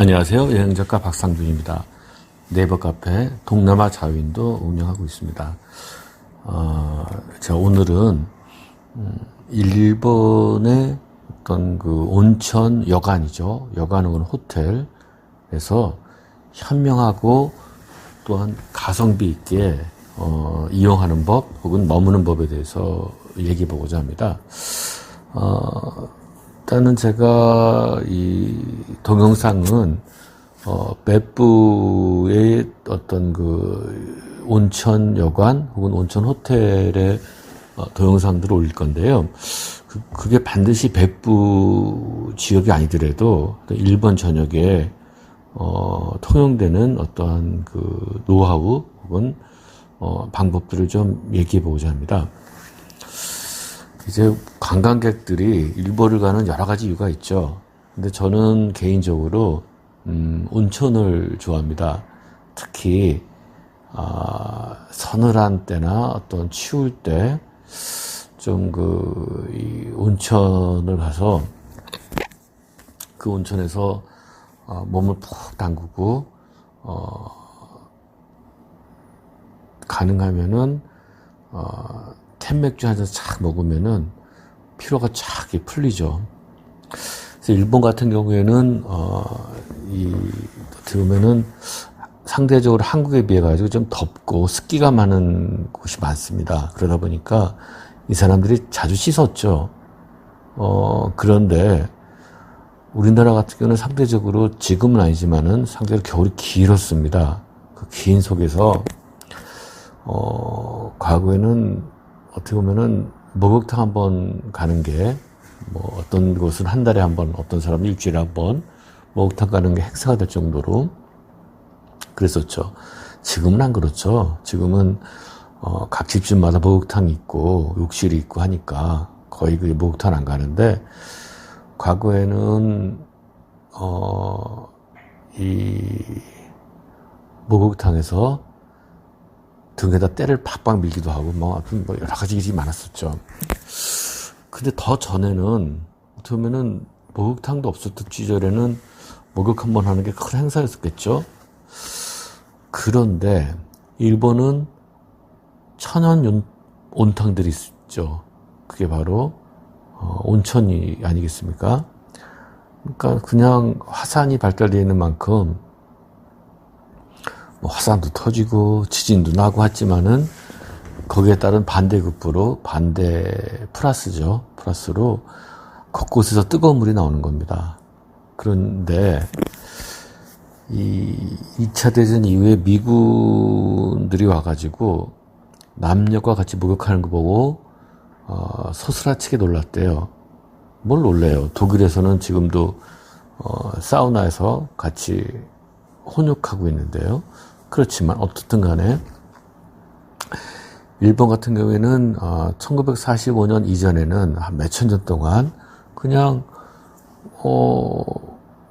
안녕하세요. 여행 작가 박상준입니다. 네이버 카페 동남아 자유인도 운영하고 있습니다. 어, 제가 오늘은 음, 일본의 어떤 그 온천 여관이죠. 여관 혹은 호텔에서 현명하고 또한 가성비 있게 어, 이용하는 법 혹은 머무는 법에 대해서 얘기해 보고자 합니다. 어, 일단은 제가 이 동영상은 어, 부의 어떤 그 온천 여관 혹은 온천 호텔의 어, 동영상들을 올릴 건데요. 그, 게 반드시 백부 지역이 아니더라도 일본 전역에 어, 통용되는 어떠한 그 노하우 혹은 어, 방법들을 좀 얘기해 보고자 합니다. 이제 관광객들이 일본을 가는 여러 가지 이유가 있죠. 근데 저는 개인적으로 음, 온천을 좋아합니다. 특히 아, 서늘한 때나 어떤 추울 때 좀그이 온천을 가서 그 온천에서 어, 몸을 푹 담그고 어, 가능하면은 어, 캔맥주 한 잔 착 먹으면은 피로가 쫙 풀리죠. 그래서 일본 같은 경우에는 어, 이 어떻게 보면은 상대적으로 한국에 비해 가지고 좀 덥고 습기가 많은 곳이 많습니다. 그러다 보니까 이 사람들이 자주 씻었죠. 어, 그런데 우리나라 같은 경우는 상대적으로 지금은 아니지만은 상대적으로 겨울이 길었습니다. 그 긴 속에서 어, 과거에는 어떻게 보면은 목욕탕 한 번 가는 게 뭐 어떤 곳은 한 달에 한 번, 어떤 사람은 일주일에 한 번 목욕탕 가는 게 행사가 될 정도로 그랬었죠. 지금은 안 그렇죠. 지금은 어, 각 집집마다 목욕탕이 있고 욕실이 있고 하니까 거의 그 목욕탕 안 가는데 과거에는 어, 이 목욕탕에서 등에다 때를 팍팍 밀기도 하고 뭐 아무튼 뭐 여러 가지 일이 많았었죠. 근데 더 전에는 어떻게 보면은 목욕탕도 없었던 시절에는 목욕 한 번 하는 게 큰 행사였었겠죠. 그런데 일본은 천연 온탕들이 있죠. 그게 바로 어, 온천이 아니겠습니까? 그러니까 그냥 화산이 발달되어 있는 만큼 뭐 화산도 터지고 지진도 나고 했지만은 거기에 따른 반대급부로 반대 플러스죠. 플러스로 곳곳에서 뜨거운 물이 나오는 겁니다. 그런데 이 2차 대전 이후에 미군들이 와가지고 남녀가 같이 목욕하는 거 보고 어, 소스라치게 놀랐대요. 뭘 놀래요? 독일에서는 지금도 어, 사우나에서 같이 혼욕하고 있는데요. 그렇지만 어떻든 간에 일본 같은 경우에는 어, 1945년 이전에는 한 몇천 년 동안 그냥 어,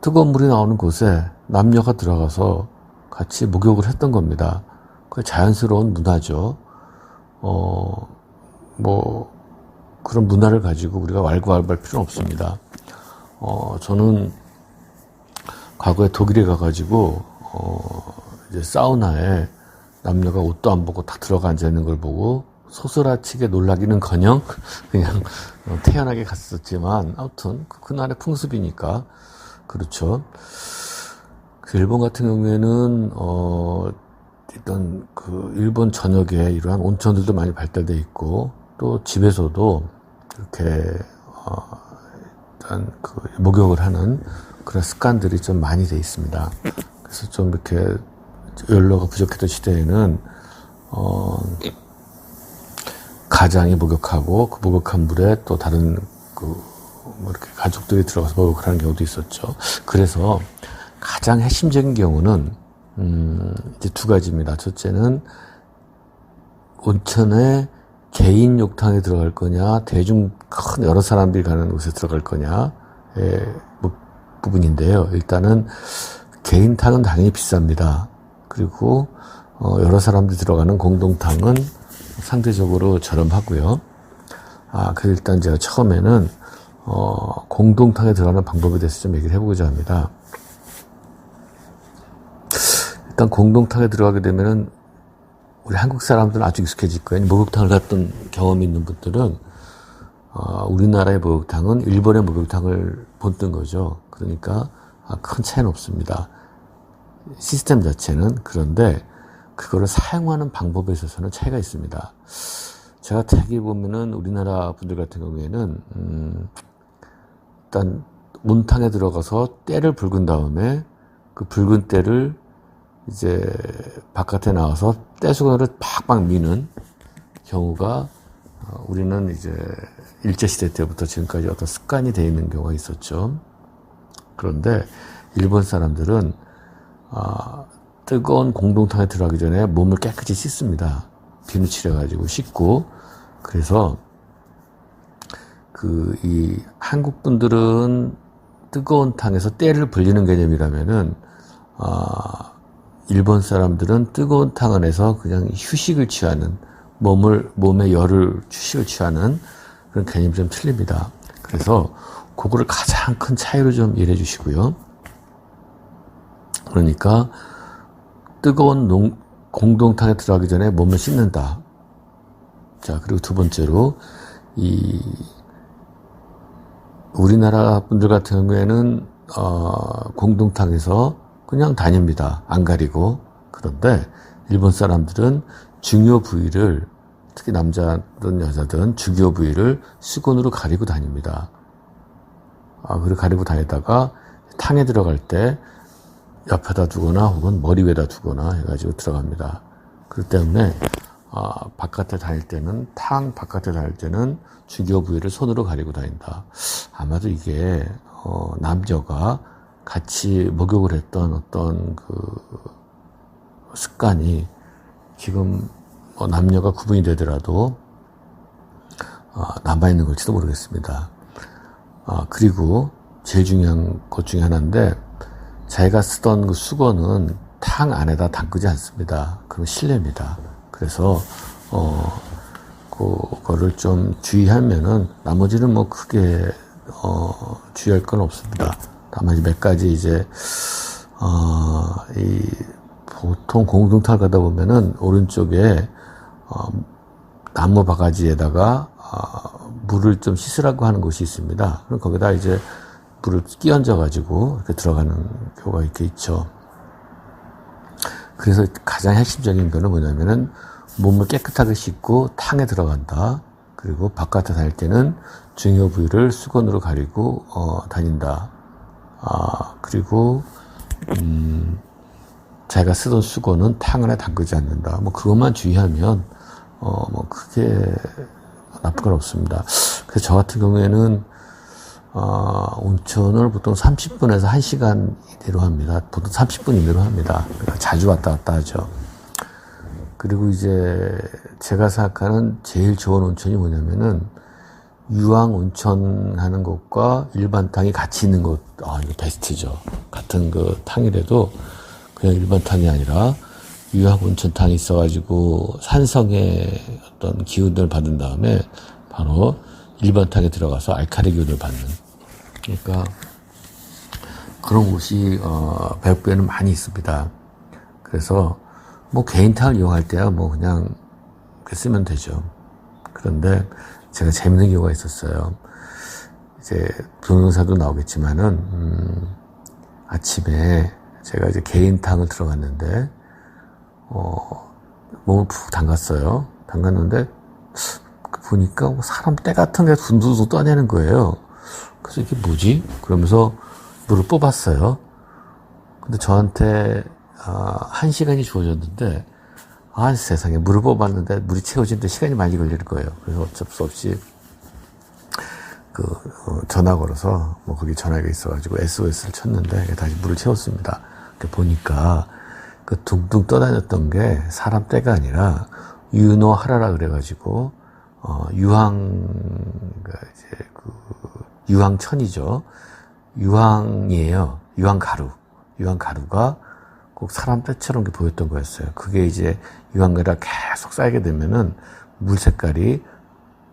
뜨거운 물이 나오는 곳에 남녀가 들어가서 같이 목욕을 했던 겁니다. 그 자연스러운 문화죠. 어, 뭐 그런 문화를 가지고 우리가 왈가왈부할 필요는 없습니다. 어, 저는 과거에 독일에 가가지고 어, 이제 사우나에 남녀가 옷도 안 벗고 다 들어가 앉아 있는 걸 보고 소스라치게 놀라기는커녕 그냥 태연하게 갔었지만 아무튼 그 그날의 풍습이니까 그렇죠. 그 일본 같은 경우에는 어 일단 그 일본 전역에 이러한 온천들도 많이 발달돼 있고 또 집에서도 이렇게 어 일단 그 목욕을 하는 그런 습관들이 좀 많이 돼 있습니다. 그래서 좀 이렇게 연로가 부족했던 시대에는 어, 가장이 목욕하고 그 목욕한 물에 또 다른 그 뭐 이렇게 가족들이 들어가서 목욕을 하는 경우도 있었죠. 그래서 가장 핵심적인 경우는 음, 이제 두 가지입니다. 첫째는 온천에 개인 욕탕에 들어갈 거냐, 대중 큰 여러 사람들이 가는 곳에 들어갈 거냐의 뭐 부분인데요. 일단은 개인탕은 당연히 비쌉니다. 그리고 어, 여러 사람들이 들어가는 공동탕은 상대적으로 저렴하고요. 아, 그 일단 제가 처음에는 어, 공동탕에 들어가는 방법에 대해서 좀 얘기를 해보고자 합니다. 일단 공동탕에 들어가게 되면은 우리 한국 사람들은 아주 익숙해질 거예요. 목욕탕을 갔던 경험이 있는 분들은 어, 우리나라의 목욕탕은 일본의 목욕탕을 본뜬 거죠. 그러니까 아, 큰 차이는 없습니다. 시스템 자체는 그런데 그거를 사용하는 방법에 있어서는 차이가 있습니다. 제가 되게 보면은 우리나라 분들 같은 경우에는 음, 일단 문탕에 들어가서 때를 붉은 다음에 그 붉은 때를 이제 바깥에 나와서 떼수건으로 팍팍 미는 경우가 어, 우리는 이제 일제시대 때부터 지금까지 어떤 습관이 되어 있는 경우가 있었죠. 그런데 일본 사람들은 아, 뜨거운 공동탕에 들어가기 전에 몸을 깨끗이 씻습니다. 비누 칠해가지고 씻고 그래서 그 이 한국 분들은 뜨거운 탕에서 때를 불리는 개념이라면은 아 일본 사람들은 뜨거운 탕 안에서 그냥 휴식을 취하는 몸을 몸의 열을 휴식을 취하는 그런 개념이 좀 틀립니다. 그래서 그거를 가장 큰 차이로 좀 이해해 주시고요. 그러니까 뜨거운 농, 공동탕에 들어가기 전에 몸을 씻는다. 자, 그리고 두 번째로, 이, 우리나라 분들 같은 경우에는, 어, 공동탕에서 그냥 다닙니다. 안 가리고. 그런데 일본 사람들은 중요 부위를, 특히 남자든 여자든 중요 부위를 수건으로 가리고 다닙니다. 아, 그리고 가리고 다니다가 탕에 들어갈 때 옆에다 두거나 혹은 머리 위에다 두거나 해가지고 들어갑니다. 그렇기 때문에 아, 바깥에 다닐 때는 탕 바깥에 다닐 때는 주교 부위를 손으로 가리고 다닌다. 아마도 이게 어, 남녀가 같이 목욕을 했던 어떤 그 습관이 지금 뭐 남녀가 구분이 되더라도 어, 남아 있는 걸지도 모르겠습니다. 아, 그리고 제일 중요한 것 중에 하나인데 자기가 쓰던 그 수건은 탕 안에다 담그지 않습니다. 그럼 실례입니다. 그래서 어 그거를 좀 주의하면은 나머지는 뭐 크게 어 주의할 건 없습니다. 다만 몇 가지 이제 어 이 보통 공동탕 가다 보면은 오른쪽에 어 나무 바가지에다가 어 물을 좀 씻으라고 하는 곳이 있습니다. 그럼 거기다 이제 물을 끼얹어 가지고 이렇게 들어가는 경우가 이렇게 있죠. 그래서 가장 핵심적인 거는 뭐냐면은 몸을 깨끗하게 씻고 탕에 들어간다. 그리고 바깥에 다닐 때는 중요 부위를 수건으로 가리고 어, 다닌다. 아 그리고 음, 자기가 쓰던 수건은 탕 안에 담그지 않는다. 뭐 그것만 주의하면 어 뭐 크게 나쁠 건 없습니다. 그래서 저 같은 경우에는 어, 온천을 보통 30분에서 1시간 이내로 합니다. 보통 30분 이내로 합니다. 그러니까 자주 왔다 갔다 하죠. 그리고 이제 제가 생각하는 제일 좋은 온천이 뭐냐면은 유황 온천 하는 곳과 일반 탕이 같이 있는 곳, 아, 이거 베스트죠. 같은 그 탕이라도 그냥 일반 탕이 아니라 유황 온천 탕이 있어가지고 산성의 어떤 기운을 받은 다음에 바로 일반 탕에 들어가서 알카리 기운을 받는. 그러니까 그런 곳이 어, 배후에는 많이 있습니다. 그래서 뭐 개인 탕을 이용할 때야 뭐 그냥 쓰면 되죠. 그런데 제가 재밌는 경우가 있었어요. 이제 동영상도 나오겠지만은 음, 아침에 제가 이제 개인 탕을 들어갔는데 어, 몸을 푹 담갔어요. 담갔는데 보니까 뭐 사람 때 같은 게 둔두두 떠내는 거예요. 그래서 이게 뭐지? 그러면서 물을 뽑았어요. 근데 저한테 아, 한 시간이 주어졌는데 아 세상에 물을 뽑았는데 물이 채워지는데 시간이 많이 걸릴 거예요. 그래서 어쩔 수 없이 그 어, 전화 걸어서 뭐 거기 전화가 있어가지고 SOS를 쳤는데 다시 물을 채웠습니다. 보니까 그 둥둥 떠다녔던 게 사람 때가 아니라 유노하라라 그래가지고 어, 유황, 그 이제 그 유황천이죠. 유황이에요. 유황 가루. 유황 가루가 꼭 사람 때처럼 보였던 거였어요. 그게 이제 유황가루가 계속 쌓이게 되면은 물 색깔이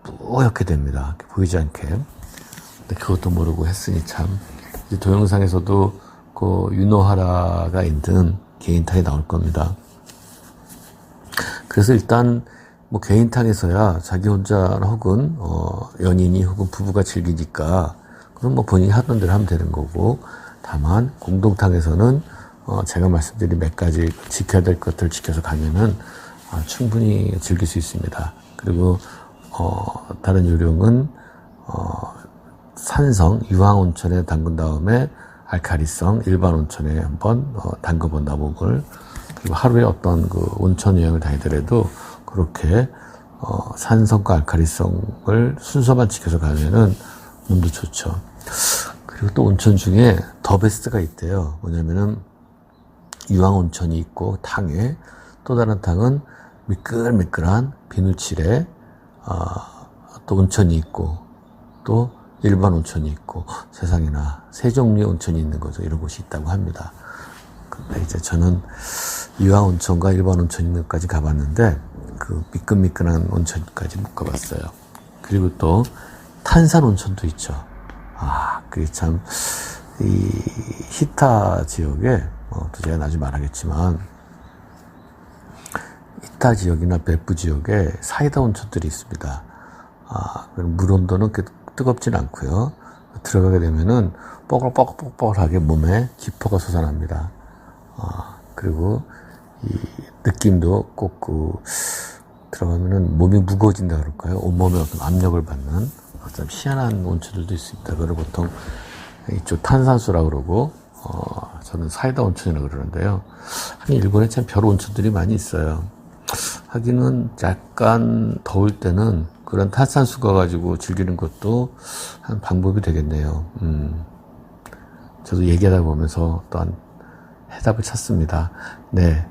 뿌옇게 됩니다. 보이지 않게. 근데 그것도 모르고 했으니 참. 동영상에서도 그 유노하라가 있는 개인탕이 나올 겁니다. 그래서 일단 뭐 개인탕에서야 자기 혼자 혹은 어 연인이 혹은 부부가 즐기니까 그럼 뭐 본인이 하던 대로 하면 되는 거고 다만 공동탕에서는 어 제가 말씀드린 몇 가지 지켜야 될 것들을 지켜서 가면은 아, 충분히 즐길 수 있습니다. 그리고 어 다른 요령은 어 산성 유황 온천에 담근 다음에 알카리성 일반 온천에 한번 어, 담궈본 나목을 그리고 하루에 어떤 그 온천 여행을 다니더라도 그렇게 어, 산성과 알카리성을 순서만 지켜서 가면은 몸도 좋죠. 그리고 또 온천 중에 더 베스트가 있대요. 뭐냐면은 유황 온천이 있고 탕에 또 다른 탕은 미끌미끌한 비누칠에 어, 또 온천이 있고 또 일반 온천이 있고 세상에나 세 종류의 온천이 있는 거죠. 이런 곳이 있다고 합니다. 근데 이제 저는 유황 온천과 일반 온천 있는 것까지 가봤는데 그 미끈미끈한 온천까지 못 가봤어요. 그리고 또 탄산 온천도 있죠. 아, 그게 참, 이 히타 지역에, 뭐, 또 제가 나중에 말하겠지만, 히타 지역이나別府 지역에 사이다 온천들이 있습니다. 아, 물 온도는 뜨겁진 않고요. 들어가게 되면은 뽀글뽀글뽀글하게 몸에 기포가 솟아납니다. 아, 그리고 이 느낌도 꼭 그 들어가면은 몸이 무거워진다 그럴까요? 온몸에 어떤 압력을 받는 어떤 희한한 온천들도 있습니다. 그걸 보통 이쪽 탄산수라 그러고 어, 저는 사이다 온천이라고 그러는데요. 한 일본에 참 별 온천들이 많이 있어요. 하기는 약간 더울 때는 그런 탄산수 가 가지고 즐기는 것도 한 방법이 되겠네요. 음. 저도 얘기하다 보면서 또한 해답을 찾습니다. 네.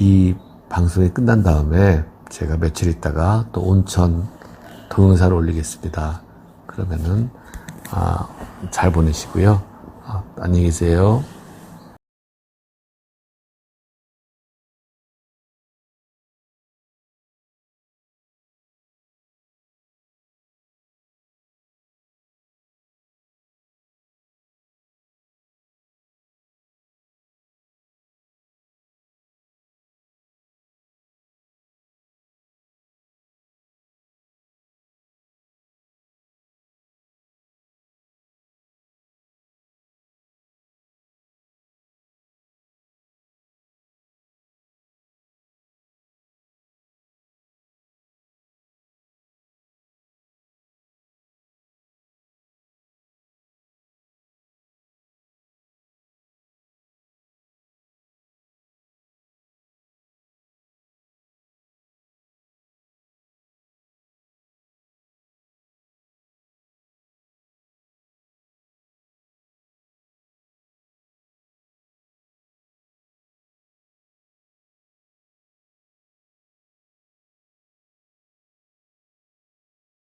이 방송이 끝난 다음에 제가 며칠 있다가 또 온천 동영상을 올리겠습니다. 그러면은, 아, 잘 보내시고요. 아, 안녕히 계세요.